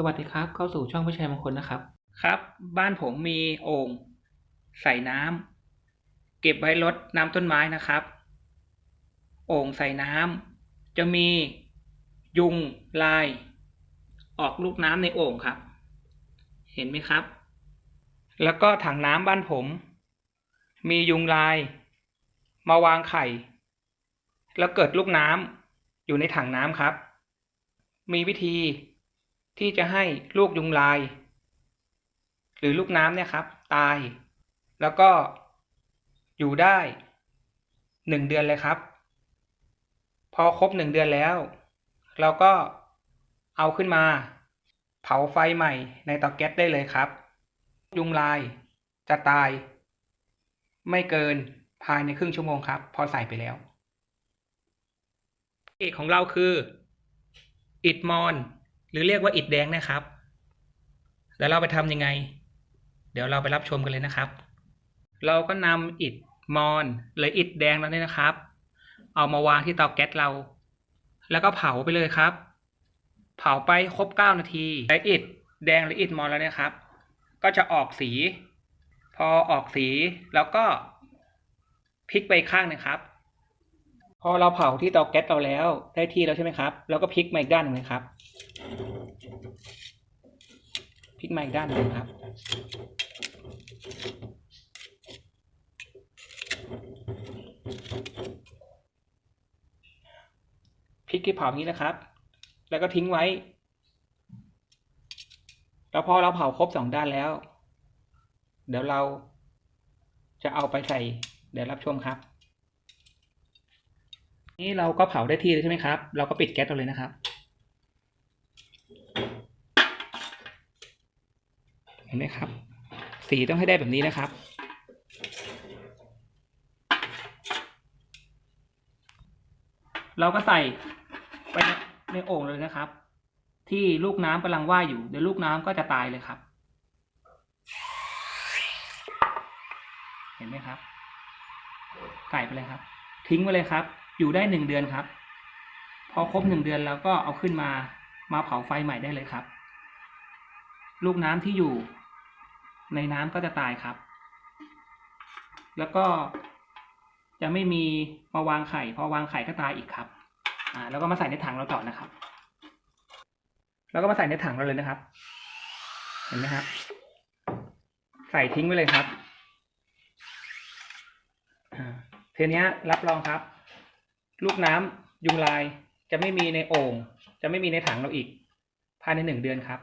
สวัสดีครับ เข้าสู่ช่องผู้ชายมงคลนะครับ ครับ บ้านผมมีโอ่งใส่น้ำเก็บไว้รดน้ำต้นไม้นะครับ โอ่งใส่น้ำจะมียุงลาย ออกลูกน้ำในโอ่งครับ เห็นไหมครับ แล้วก็ถังน้ำบ้านผม มียุงลาย มาวางไข่ แล้วเกิดลูกน้ำอยู่ในถังน้ำครับ มีวิธี ที่จะให้ลูกยุงลาย หรือลูกน้ำเนี่ยครับ ตาย แล้วก็อยู่ได้หนึ่งเดือนเลยครับ พอครบหนึ่งเดือนแล้ว เราก็เอาขึ้นมา เผาไฟใหม่ในเตาแก๊สได้เลยครับ ยุงลายจะตาย ไม่เกินภายในครึ่งชั่วโมงครับ พอใส่ไปแล้วเอกของเราคืออิดมอน หรือเรียกว่าอิดแดงนะครับ แล้วเราไปทำยังไง เดี๋ยวเราไปรับชมกันเลยนะครับ เราก็นำอิดมอนหรืออิดแดงเราเนี่ยนะครับ เอามาวางที่เตาแก๊สเรา แล้วก็เผาไปเลยครับ เผาไปครบเก้านาทีและอิดแดงหรืออิดมอนแล้วเนี่ยครับ ก็จะออกสี พอออกสีแล้วก็พลิกไปข้างหนึงครับ พอเราเผาที่เตาแก๊สเราแล้วได้ที่แล้วใช่ไหมครับแล้วก็พลิกมาอีกด้านหนึ่งเลยครับพลิกมาอีกด้านหนึ่งครับ พลิกที่เผานี้นะครับ แล้วก็ทิ้งไว้ แล้วพอเราเผาครบสองด้านแล้ว เดี๋ยวเราจะเอาไปใส่เดี๋ยวรับชมครับ นี่เราก็เผาได้ที่ใช่ไหมครับ เราก็ปิดแก๊สเราเลยนะครับ เห็นไหมครับ สีต้องให้ได้แบบนี้นะครับ เราก็ใส่ไปในในโอ่งเลยนะครับ ที่ลูกน้ำกำลังว่ายอยู่ เดี๋ยวลูกน้ำก็จะตายเลยครับ เห็นไหมครับ ใส่ไปเลยครับ ทิ้งไว้เลยครับ อยู่ได้หนึ่งเดือนครับ พอครบหนึ่งเดือนเราก็เอาขึ้นมามาเผาไฟใหม่ได้เลยครับ ลูกน้ำที่อยู่ในน้ำก็จะตายครับ แล้วก็จะไม่มีมาวางไข่ พอวางไข่ก็ตายอีกครับ อ่า แล้วก็มาใส่ในถังเราต่อนะครับ แล้วก็มาใส่ในถังเราเลยนะครับ เห็นไหมครับ ใส่ทิ้งไว้เลยครับอ่าทีเนี้รับรองครับ ลูกน้ำยุงลายจะไม่มีในโอ่งจะไม่มีในถังเราอีก ภายในหนึ่งเดือนครับ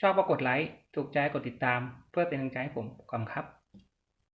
ชอบก็กดไลค์ถูกใจกดติดตาม เพื่อเป็นกำลังใจให้ผมก่อนครับ